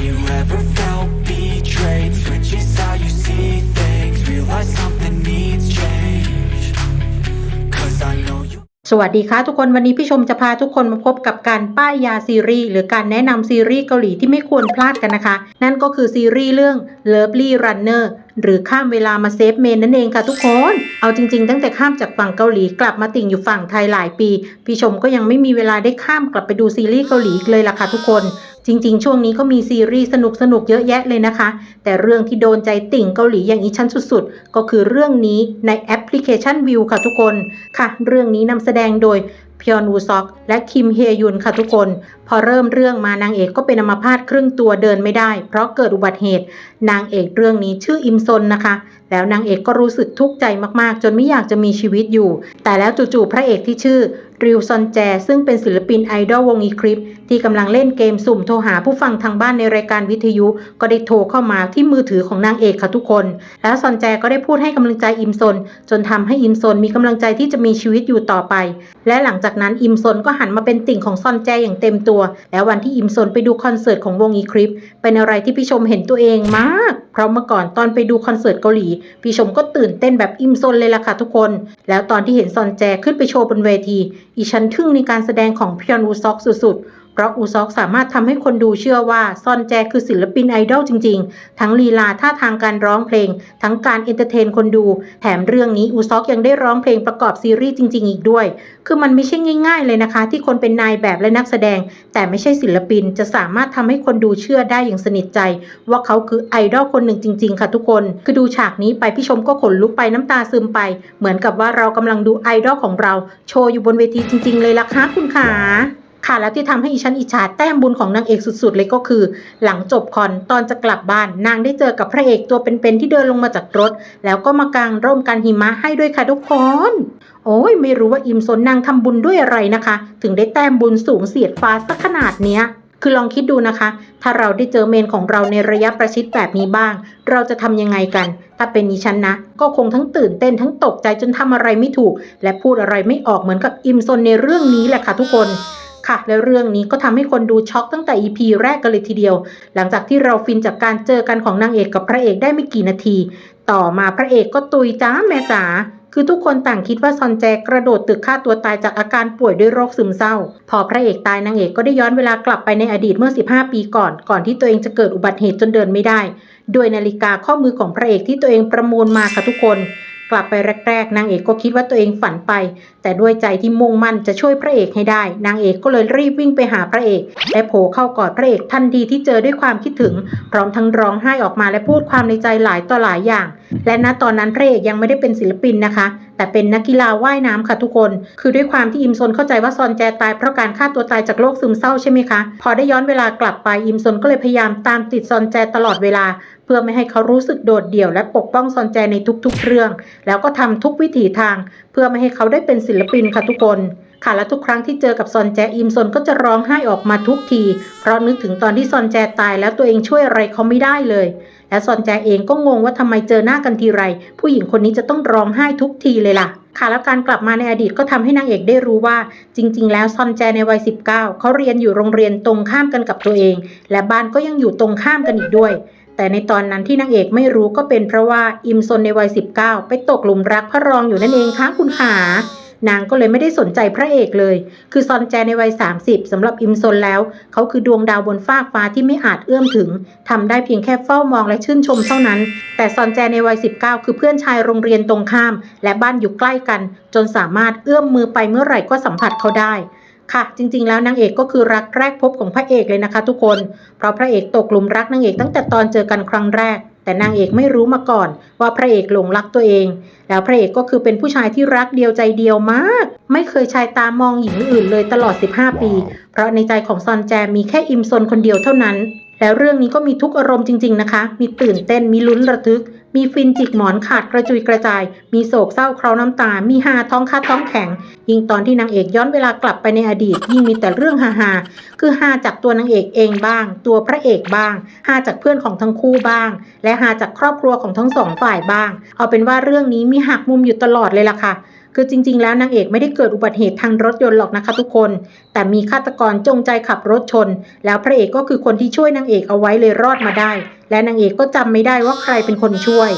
Have you ever felt betrayed? Switches how you see things Realize something needs change Cause I know you สวัสดีค่ะทุกคนวันนี้พี่ชมจะพาทุกคนมาพบกับการป้ายยาซีรีส์หรือการแนะนำซีรีส์เกาหลีที่ไม่ควรพลาดกันนะคะ นั่นก็คือซีรีส์เรื่อง Lovely Runner หรือข้ามเวลามาเซฟเมนนั่นเองค่ะทุกคน เอาจริง ๆ ตั้งแต่ข้ามจากฝั่งเกาหลีกลับมาติ่งอยู่ฝั่งไทยหลายปี พี่ชมก็ยังไม่มีเวลาได้ข้ามกลับไปดูซีรีส์เกาหลีเลยล่ะค่ะทุกคน จริงๆ ช่วงนี้ก็มีซีรีส์สนุกๆเยอะแยะเลยนะคะ แต่เรื่องที่โดนใจติ่งเกาหลีอย่างอีชั้นสุดๆ ก็คือเรื่องนี้ในแอปพลิเคชันวิวค่ะทุกคนค่ะ เรื่องนี้นำแสดงโดยพยอนวูซอกและคิมเฮยุนค่ะทุกคน พอเริ่มเรื่องมานางเอกก็เป็นอัมพาตครึ่งตัวเดินไม่ได้ เพราะเกิดอุบัติเหตุ นางเอกเรื่องนี้ชื่ออิมซนนะคะ แล้วนางเอกก็รู้สึกทุกข์ใจมากๆ จนไม่อยากจะมีชีวิตอยู่ แต่แล้วจู่ๆพระเอกที่ชื่อ ริวซอนแจ ซึ่งเป็นศิลปินไอดอลวงอีคลิป ที่กำลังเล่นเกมสุ่มโทรหาผู้ฟังทางบ้านในรายการวิทยุ ก็ได้โทรเข้ามาที่มือถือของนางเอกค่ะทุกคน แล้วซอนแจก็ได้พูดให้กำลังใจอิมซน จนทำให้อิมซนมีกำลังใจที่จะมีชีวิตอยู่ต่อไป และหลังจากนั้นอิมซนก็หันมาเป็นติ่งของซอนแจอย่างเต็มตัว แล้ววันที่อิมซนไปดูคอนเสิร์ตของวงอีคลิป เป็นอะไรที่พี่ชมเห็นตัวเองมาก ราะเมื่อก่อนตอนไปดูคอนเสิร์ตเกาหลี พี่ชมก็ตื่นเต้นแบบอิ่มซนเลยล่ะค่ะทุกคน แล้วตอนที่เห็นซอนแจขึ้นไปโชว์บนเวที อีฉันทึ่งในการแสดงของพยอนอูซอกสุดๆ เพราะอูซอกสามารถทำให้คนดูเชื่อว่าซอนแจคือศิลปินไอดอลจริง ๆ ทั้งลีลาท่าทางการร้องเพลง ทั้งการเอนเตอร์เทนคนดู แถมเรื่องนี้อูซอกยังได้ร้องเพลงประกอบซีรีส์จริง ๆ อีกด้วย คือมันไม่ใช่ง่าย ๆ เลยนะคะ ที่คนเป็นนายแบบและนักแสดง แต่ไม่ใช่ศิลปินจะสามารถทำให้คนดูเชื่อได้อย่างสนิทใจ ว่าเขาคือไอดอลคนหนึ่งจริง ๆ ค่ะทุกคน คือดูฉากนี้ไปพี่ชมก็ขนลุกไปน้ำตาซึมไป เหมือนกับว่าเรากำลังดูไอดอลของเราโชว์อยู่บนเวทีจริง ๆ เลยล่ะคะคุณขา ค่ะแล้วที่ทำให้อีฉันอิจฉาแต้มบุญของนางเอกสุดๆ เลยก็คือ หลังจบคอนตอนจะกลับบ้าน นางได้เจอกับพระเอกตัวเป็นๆที่เดินลงมาจากรถ แล้วก็มากางร่มกันหิมะให้ด้วยค่ะทุกคนโอ้ยไม่รู้ว่าอิมซนนางทำบุญด้วยอะไรนะคะ ถึงได้แต้มบุญสูงเสียดฟ้าสักขนาดเนี้ยคือลองคิดดูนะคะ ถ้าเราได้เจอเมนของเราในระยะประชิดแบบนี้บ้าง เราจะทำยังไงกัน ถ้าเป็นดิฉันนะ ก็คงทั้งตื่นเต้นทั้งตกใจจนทำอะไรไม่ถูก และพูดอะไรไม่ออกเหมือนกับอิมซนในเรื่องนี้แหละค่ะทุกคน ค่ะ และเรื่องนี้ก็ทำให้คนดูช็อกตั้งแต่ EP แรกกันเลยทีเดียว หลังจากที่เราฟินจากการเจอกันของนางเอกกับพระเอกได้ไม่กี่นาที ต่อมาพระเอกก็ตุยจ้าแม่จ๋าคือทุกคนต่างคิดว่าซอนแจกระโดดตึกฆ่าตัวตายจากอาการป่วยด้วยโรคซึมเศร้า พอพระเอกตายนางเอกก็ได้ย้อนเวลากลับไปในอดีตเมื่อ 15 ปีก่อน ก่อนที่ตัวเองจะเกิดอุบัติเหตุจนเดินไม่ได้ด้วยนาฬิกาข้อมือของพระเอกที่ตัวเองประมูลมาค่ะทุกคน กลับไปแรก ๆ นางเอกก็คิดว่าตัวเองฝันไป แต่ด้วยใจที่มุ่งมั่นจะช่วยพระเอกให้ได้ นางเอกก็เลยรีบวิ่งไปหาพระเอกและโผล่เข้ากอดพระเอกทันทีที่เจอด้วยความคิดถึง พร้อมทั้งร้องไห้ออกมาและพูดความในใจหลายต่อหลายอย่าง และณตอนนั้นพระเอกยังไม่ได้เป็นศิลปินนะคะ แต่เป็นนักกีฬาว่ายน้ำค่ะทุกคน คือด้วยความที่อิมซนเข้าใจว่าซอนแจตายเพราะการฆ่าตัวตายจากโรคซึมเศร้าใช่ไหมคะ พอได้ย้อนเวลากลับไปอิมซนก็เลยพยายามตามติดซอนแจตลอดเวลา เพื่อไม่ให้เขารู้สึกโดดเดี่ยว และปกป้องซอนแจในทุกๆ เรื่อง แล้วก็ทำทุกวิถีทาง เพื่อไม่ให้เขาได้เป็นศิลปินค่ะทุกคนค่ะและทุกครั้งที่เจอกับซอนแจอิมซนก็จะร้องไห้ออกมาทุกที เพราะนึกถึงตอนที่ซอนแจตายแล้วตัวเองช่วยอะไรเขาไม่ได้เลย และซอนแจเองก็งงว่าทำไมเจอหน้ากันทีไร ผู้หญิงคนนี้จะต้องร้องไห้ทุกทีเลยล่ะ ค่ะแล้วการกลับมาในอดีตก็ทำให้นางเอกได้รู้ว่า จริง ๆ แล้วซอนแจในวัย 19 เขาเรียนอยู่โรงเรียนตรงข้ามกันกับตัวเอง และบ้านก็ยังอยู่ตรงข้ามกันอีกด้วยแต่ในตอนนั้นที่นางเอกไม่รู้ก็เป็นเพราะว่าอิมซนในวัย 19 ไปตกหลุมรักพระรองอยู่นั่นเองค่ะคุณขา นางก็เลยไม่ได้สนใจพระเอกเลย คือซอนแจในวัย 30สำหรับอิมซนแล้ว เขาคือดวงดาวบนฟากฟ้าที่ไม่อาจเอื้อมถึงทำได้เพียงแค่เฝ้ามองและชื่นชมเท่านั้น แต่ซอนแจในวัย 19 คือเพื่อนชายโรงเรียนตรงข้าม และบ้านอยู่ใกล้กัน จนสามารถเอื้อมมือไปเมื่อไหร่ก็สัมผัสเขาได้ค่ะจริงๆ แล้วนางเอกก็คือรักแรกพบของพระเอกเลยนะคะทุกคน เพราะพระเอกตกหลุมรักนางเอกตั้งแต่ตอนเจอกันครั้งแรก แต่นางเอกไม่รู้มาก่อน ว่าพระเอกหลงรักตัวเอง แล้วพระเอกก็คือเป็นผู้ชายที่รักเดียวใจเดียวมาก ไม่เคยชายตามองหญิงอื่นเลยตลอด 15 ปี เพราะในใจของซอนแจมีแค่อิมซนคนเดียวเท่านั้น แล้วเรื่องนี้ก็มีทุกอารมณ์จริง ๆนะคะ มีตื่นเต้นมีลุ้นระทึก มีฟินจิกหมอนขาดกระจุยกระจาย มีโศกเศร้าเคราน้ำตา มีฮาท้องคาดท้องแข็ง ยิ่งตอนที่นางเอกย้อนเวลากลับไปในอดีต ยิ่งมีแต่เรื่องฮาฮาคือฮาจากตัวนางเอกเองบ้าง ตัวพระเอกบ้างฮาจากเพื่อนของทั้งคู่บ้าง และฮาจากครอบครัวของทั้งสองฝ่ายบ้าง เอาเป็นว่าเรื่องนี้มีหักมุมอยู่ตลอดเลยล่ะค่ะ คือจริง ๆ แล้วนางเอกไม่ได้เกิดอุบัติเหตุทางรถยนต์หรอกนะคะทุกคน แต่มีฆาตกรจงใจขับรถชน แล้วพระเอกก็คือคนที่ช่วยนางเอกเอาไว้เลยรอดมาได้ และนางเอกก็จำไม่ได้ว่าใครเป็นคนช่วย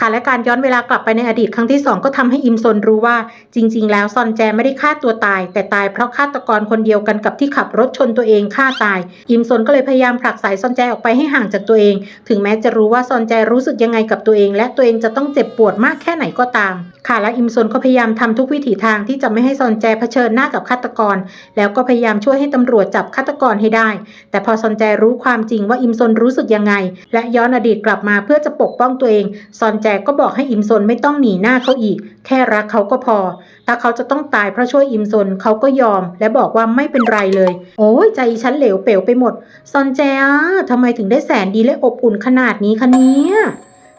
ค่ะและการย้อนเวลากลับไปในอดีตครั้งที่ 2 ก็ทำให้อิมซนรู้ว่า จริง ๆ แล้วซอนแจไม่ได้ฆ่าตัวตาย แต่ตายเพราะฆาตกรคนเดียวกันกับที่ขับรถชนตัวเองฆ่าตาย อิมซนก็เลยพยายามผลักสายซอนแจออกไปให้ห่างจากตัวเอง ถึงแม้จะรู้ว่าซอนแจรู้สึกยังไงกับตัวเอง และตัวเองจะต้องเจ็บปวดมากแค่ไหนก็ตาม ค่ะและอิมซนก็พยายามทำทุกวิถีทางที่จะไม่ให้ซอนแจเผชิญหน้ากับฆาตกร แล้วก็พยายามช่วยให้ตำรวจจับฆาตกรให้ได้ แต่พอซอนแจรู้ความจริงว่าอิมซนรู้สึกยังไง และย้อนอดีตกลับมาเพื่อจะปกป้องตัวเองซอนแจก็บอกให้อิมซนไม่ต้องหนีหน้าเขาอีก แค่รักเขาก็พอ ถ้าเขาจะต้องตายเพราะช่วยอิมซนเขาก็ยอม และบอกว่าไม่เป็นไรเลย โอ้ยใจฉันเหลวเป๋วไปหมด ซอนแจอะทำไมถึงได้แสนดีและอบอุ่นขนาดนี้คะเนี่ย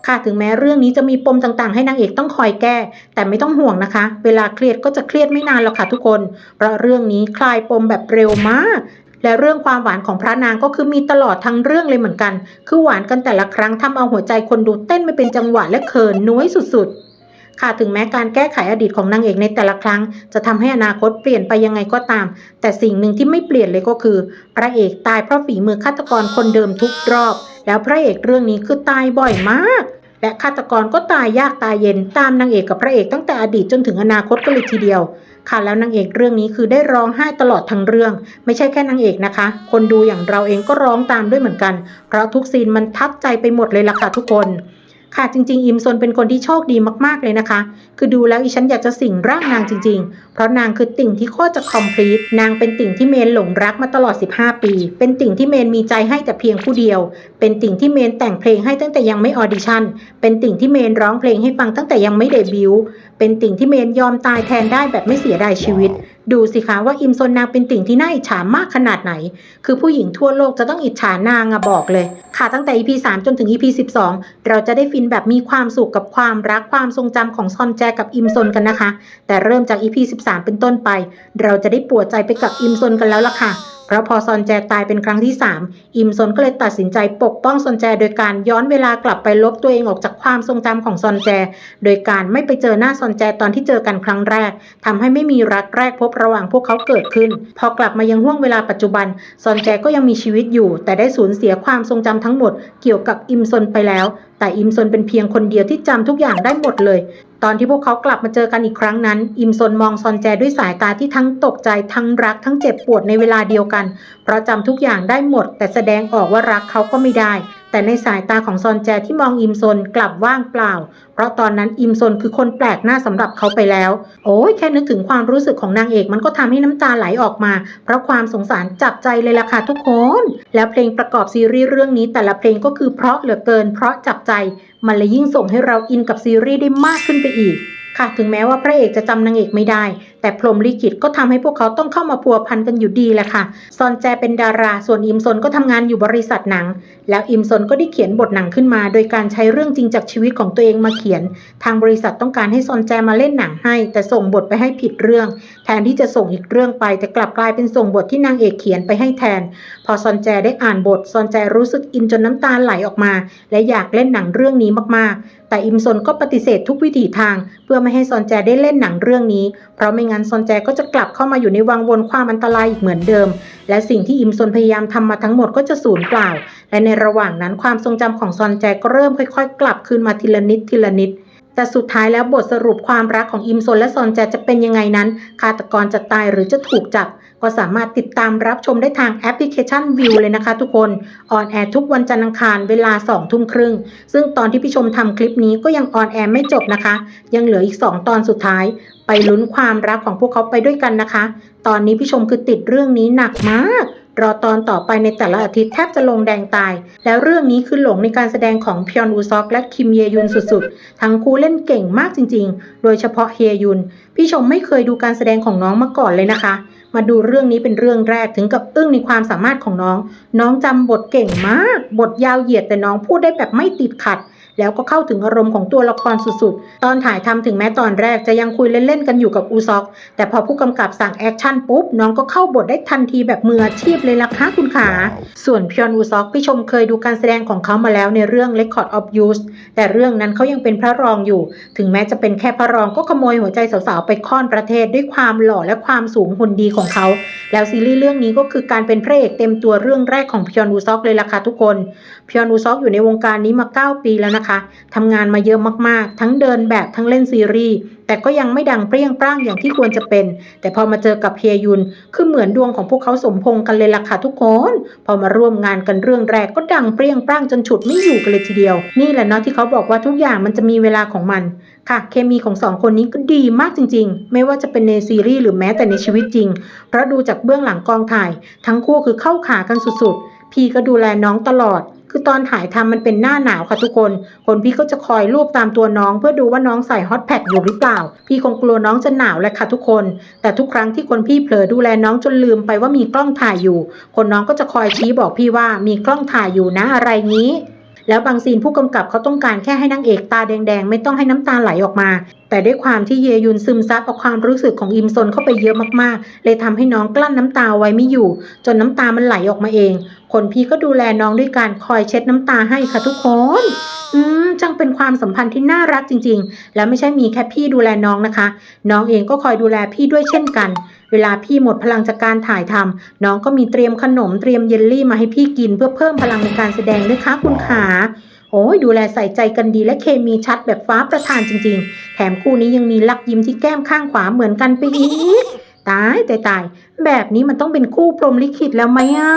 ค่ะถึงแม้เรื่องนี้จะมีปมต่างๆ ให้นางเอกต้องคอยแก้ แต่ไม่ต้องห่วงนะคะ เวลาเครียดก็จะเครียดไม่นานหรอกค่ะทุกคน เพราะเรื่องนี้คลายปมแบบเร็วมาก และเรื่องความหวานของพระนางก็คือมีตลอดทั้งเรื่องเลยเหมือนกัน คือหวานกันแต่ละครั้งทำเอาหัวใจคนดูเต้นไม่เป็นจังหวะและเขินน้อยสุดๆ ค่ะถึงแม้การแก้ไขอดีตของนางเอกในแต่ละครั้ง จะทำให้อนาคตเปลี่ยนไปยังไงก็ตาม แต่สิ่งหนึ่งที่ไม่เปลี่ยนเลยก็คือ พระเอกตายเพราะฝีมือฆาตกรคนเดิมทุกรอบ แล้วพระเอกเรื่องนี้คือตายบ่อยมาก และฆาตกรก็ตายยากตายเย็นตามนางเอกกับพระเอกตั้งแต่อดีตจนถึงอนาคตก็เลยทีเดียว ค่ะแล้วนางเอกเรื่องนี้คือได้ร้องไห้ตลอดทั้งเรื่อง ไม่ใช่แค่นางเอกนะคะ คนดูอย่างเราเองก็ร้องตามด้วยเหมือนกัน เพราะทุกซีนมันทับใจไปหมดเลยล่ะค่ะทุกคน ค่ะจริง ๆ อิมซนเป็นคนที่โชคดีมากๆเลยนะคะ คือดูแล้วอีฉันอยากจะสิงร่างนางจริง ๆ เพราะนางคือติ่งที่โคตรจะคอมพลีทนางเป็นติ่งที่เมนหลงรักมาตลอด 15 ปี เป็นติ่งที่เมนมีใจให้แต่เพียงผู้เดียว เป็นติ่งที่เมนแต่งเพลงให้ตั้งแต่ยังไม่ออดิชั่น เป็นติ่งที่เมนร้องเพลงให้ฟังตั้งแต่ยังไม่เดบิวต์ เป็นติ่งที่เมนยอมตายแทนได้แบบไม่เสียดายชีวิต ดูสิคะว่าอิมซนนางเป็นติ่งที่น่าอิจฉามากขนาดไหน คือผู้หญิงทั่วโลกจะต้องอิจฉานางอะบอกเลย ค่ะตั้งแต่ EP 3 จนถึง EP 12 เราจะได้ฟินแบบมีความสุขกับความรักความทรงจำของซอนแจกับอิมซนกันนะคะ แต่เริ่มจาก EP 13 เป็นต้นไป เราจะได้ปวดใจไปกับอิมซนกันแล้วล่ะค่ะ เพราะพอซอนแจตายเป็นครั้งที่ 3 อิมซนก็เลยตัดสินใจปกป้องซอนแจ โดยการย้อนเวลากลับไปลบตัวเองออกจากความทรงจำของซอนแจ โดยการไม่ไปเจอหน้าซอนแจตอนที่เจอกันครั้งแรกทำให้ไม่มีรักแรกพบระหว่างพวกเขาเกิดขึ้น พอกลับมายังห่วงเวลาปัจจุบันซอนแจก็ยังมีชีวิตอยู่ แต่ได้สูญเสียความทรงจำทั้งหมด เกี่ยวกับอิมซนไปแล้ว แต่อิมซนเป็นเพียงคนเดียวที่จำทุกอย่างได้หมดเลย ตอนที่พวกเขากลับมาเจอกันอีกครั้งนั้น อิมซนมองซอนแจด้วยสายตาที่ทั้งตกใจทั้งรักทั้งเจ็บปวดในเวลาเดียวกัน เพราะจำทุกอย่างได้หมด แต่แสดงออกว่ารักเขาก็ไม่ได้ แต่ในสายตาของซอนแจที่มองอิมซนกลับว่างเปล่า เพราะตอนนั้นอิมซนคือคนแปลกหน้าสำหรับเขาไปแล้ว โอ้ยแค่นึกถึงความรู้สึกของนางเอกมันก็ทำให้น้ำตาไหลออกมา เพราะความสงสารจับใจเลยล่ะค่ะทุกคน แล้วเพลงประกอบซีรีส์เรื่องนี้แต่ละเพลงก็คือเพราะเหลือเกิน เพราะจับใจมันเลยยิ่งส่งให้เราอินกับซีรีส์ได้มากขึ้นไปอีกค่ะถึงแม้ว่าพระเอกจะจำนางเอกไม่ได้ แต่พรมลิขิตก็ทำให้พวกเขาต้องเข้ามาพัวพันกันอยู่ดีแหละค่ะ ซอนแจเป็นดารา ส่วนอิมซนก็ทำงานอยู่บริษัทหนัง แล้วอิมซนก็ได้เขียนบทหนังขึ้นมา โดยการใช้เรื่องจริงจากชีวิตของตัวเองมาเขียน ทางบริษัทต้องการให้ซอนแจมาเล่นหนังให้ แต่ส่งบทไปให้ผิดเรื่อง แทนที่จะส่งอีกเรื่องไป แต่กลับกลายเป็นส่งบทที่นางเอกเขียนไปให้แทน พอซอนแจได้อ่านบท ซอนแจรู้สึกอินจนน้ำตาไหลออกมา และอยากเล่นหนังเรื่องนี้มากๆแต่อิมซนก็ปฏิเสธทุกวิถีทาง เพื่อไม่ให้ซอนแจได้เล่นหนังเรื่องนี้ เพราะไม่งั้นซอนแจก็จะกลับเข้ามาอยู่ในวังวนความอันตรายอีกเหมือนเดิม และสิ่งที่อิมซนพยายามทำมาทั้งหมดก็จะสูญเปล่า และในระหว่างนั้นความทรงจำของซอนแจก็เริ่มค่อย ๆ กลับคืนมาทีละนิดทีละนิด แต่สุดท้ายแล้วบทสรุปความรักของอิมซนและซอนแจจะเป็นยังไงนั้นฆาตกรจะตายหรือจะถูกจับ ก็สามารถติดตามรับชมได้ทางแอปพลิเคชันวิวเลยนะคะทุกคนออนแอร์ทุกวันจันทร์อังคารเวลา2ทุ่มครึ่ง ซึ่งตอนที่พี่ชมทำคลิปนี้ก็ยังออนแอร์ไม่จบนะคะ ยังเหลืออีก 2 ตอนสุดท้าย ไปลุ้นความรักของพวกเขาไปด้วยกันนะคะ ตอนนี้พี่ชมคือติดเรื่องนี้หนักมาก รอตอนต่อไปในแต่ละอาทิตย์แทบจะลงแดงตาย แล้วเรื่องนี้คือหลงในการแสดงของพยอนอูซอกและคิมเยยุนสุดๆ ทั้งคู่เล่นเก่งมากจริงๆ โดยเฉพาะเฮยุน พี่ชมไม่เคยดูการแสดงของน้องมาก่อนเลยนะคะ มาดูเรื่องนี้เป็นเรื่องแรกถึงกับอึ้งในความสามารถของน้อง น้องจำบทเก่งมาก บทยาวเหยียดแต่น้องพูดได้แบบไม่ติดขัด แล้วก็เข้าถึงอารมณ์ของตัวละครสุดๆ ตอนถ่ายทำถึงแม้ตอนแรกจะยังคุยเล่นๆกันอยู่กับอูซอก แต่พอผู้กำกับสั่งแอคชั่นปุ๊บ น้องก็เข้าบทได้ทันทีแบบมืออาชีพเลยล่ะคะคุณขา ส่วนพยอนอูซอกพี่ชมเคยดูการแสดงของเขามาแล้วในเรื่อง Record of Youth แต่เรื่องนั้นเขายังเป็นพระรองอยู่ ถึงแม้จะเป็นแค่พระรองก็ขโมยหัวใจสาวๆไปค่อนประเทศด้วยความหล่อและความสูงหุ่นดีของเขา แล้วซีรีส์เรื่องนี้ก็คือการเป็นพระเอกเต็มตัวเรื่องแรกของพยอนอูซอกเลยล่ะค่ะทุกคนพยอนอูซอกอยู่ในวงการนี้มา 9 ปีแล้วนะคะทำงานมาเยอะมากๆ ทั้งเดินแบบทั้งเล่นซีรีส์ แต่ก็ยังไม่ดังเปรี้ยงปร้างอย่างที่ควรจะเป็น แต่พอมาเจอกับเฮียยุน คือเหมือนดวงของพวกเขาสมพงกันเลยล่ะค่ะทุกคน พอมาร่วมงานกันเรื่องแรกก็ดังเปรี้ยงปร้างจนฉุดไม่อยู่กันเลยทีเดียว นี่แหละเนาะที่เขาบอกว่าทุกอย่างมันจะมีเวลาของมัน ค่ะ เคมีของสองคนนี้ก็ดีมากจริง ๆ ไม่ว่าจะเป็นในซีรีส์หรือแม้แต่ในชีวิตจริง เพราะดูจากเบื้องหลังกองถ่าย ทั้งคู่คือเข้าขากันสุดๆ พี่ก็ดูแลน้องตลอด คือตอนถ่ายทำมันเป็นหน้าหนาวค่ะทุกคน คนพี่ก็จะคอยรูปตามตัวน้อง เพื่อดูว่าน้องใส่ฮอตแพดอยู่หรือเปล่า พี่คงกลัวน้องจะหนาวแหละค่ะทุกคน แต่ทุกครั้งที่คนพี่เผลอดูแลน้องจนลืมไปว่ามีกล้องถ่ายอยู่ คนน้องก็จะคอยชี้บอกพี่ว่ามีกล้องถ่ายอยู่นะอะไรงี้ แล้วบางซีนผู้กำกับเขาต้องการแค่ให้นางเอกตาแดงๆ ไม่ต้องให้น้ำตาไหลออกมา แต่ด้วยความที่เยยุนซึมซับเอาความรู้สึกของอิมซนเข้าไปเยอะมากๆ เลยทำให้น้องกลั้นน้ำตาไว้ไม่อยู่ จนน้ำตามันไหลออกมาเอง คนพี่ก็ดูแลน้องด้วยการคอยเช็ดน้ำตาให้ค่ะทุกคนอืมจังเป็นความสัมพันธ์ที่น่ารักจริง ๆ แล้วไม่ใช่มีแค่พี่ดูแลน้องนะคะ น้องเองก็คอยดูแลพี่ด้วยเช่นกัน เวลาพี่หมดพลังจากการถ่ายทำน้องก็มีเตรียมขนมเตรียมเยลลี่มาให้พี่กินเพื่อเพิ่มพลังในการแสดงด้วยคะคุณขาโอ้ยดูแลใส่ใจกันดีและเคมีชัดแบบฟ้าประทานจริง ๆ แถมคู่นี้ยังมีลักยิ้มที่แก้มข้างขวาเหมือนกันไปอีก ตายแตายตาย แบบนี้มันต้องเป็นคู่พรมลิขิตแล้วไหมอะ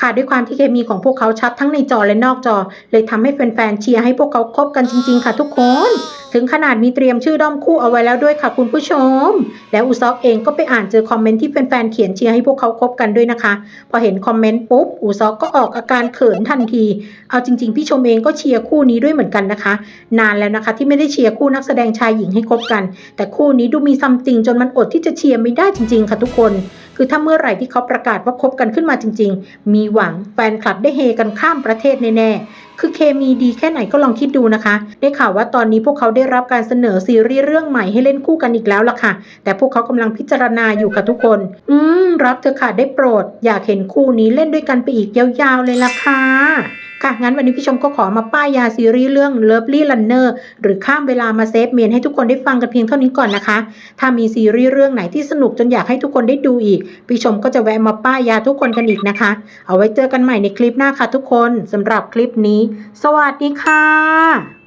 ค่ะด้วยความที่เคมีของพวกเขาชัดทั้งในจอและนอกจอ เลยทำให้แฟนๆเชียร์ให้พวกเขาคบกันจริง ๆ ค่ะทุกคน ถึงขนาดมีเตรียมชื่อด้อมคู่เอาไว้แล้วด้วยค่ะคุณผู้ชม แล้วอุซอกเองก็ไปอ่านเจอคอมเมนต์ที่แฟนๆเขียนเชียร์ให้พวกเขาคบกันด้วยนะคะ พอเห็นคอมเมนต์ปุ๊บอุซอกก็ออกอาการเขินทันที เอาจริง ๆ พี่ชมเองก็เชียร์คู่นี้ด้วยเหมือนกันนะคะ นานแล้วนะคะ ที่ไม่ได้เชียร์คู่นักแสดงชายหญิงให้คบกัน แต่คู่นี้ดูมีซัมติงจนมันอดที่จะเชียร์ไม่ได้จริง ๆ ค่ะทุกคน คือถ้าเมื่อไหร่ที่เขาประกาศว่าคบกันขึ้นมาจริง ๆ มีหวังแฟนคลับได้เฮกันข้ามประเทศแน่ๆ คือเคมีดีแค่ไหนก็ลองคิดดูนะคะ ได้ข่าวว่าตอนนี้พวกเขาได้รับการเสนอซีรีส์เรื่องใหม่ให้เล่นคู่กันอีกแล้วล่ะค่ะ แต่พวกเขากำลังพิจารณาอยู่ค่ะทุกคน อืม รับเธอะค่ะได้โปรด อยากเห็นคู่นี้เล่นด้วยกันไปอีกยาวๆเลยล่ะค่ะ ค่ะ งั้นวันนี้พี่ชมก็ขอมาป้ายยาซีรีส์เรื่อง Lovely Runner หรือข้ามเวลามาเซฟเมนให้ทุกคนได้ฟังกันเพียงเท่านี้ก่อนนะคะ ถ้ามีซีรีส์เรื่องไหนที่สนุกจนอยากให้ทุกคนได้ดูอีก พี่ชมก็จะแวะมาป้ายยาทุกคนกันอีกนะคะ เอาไว้เจอกันใหม่ในคลิปหน้าค่ะทุกคนสำหรับคลิปนี้ สวัสดีค่ะ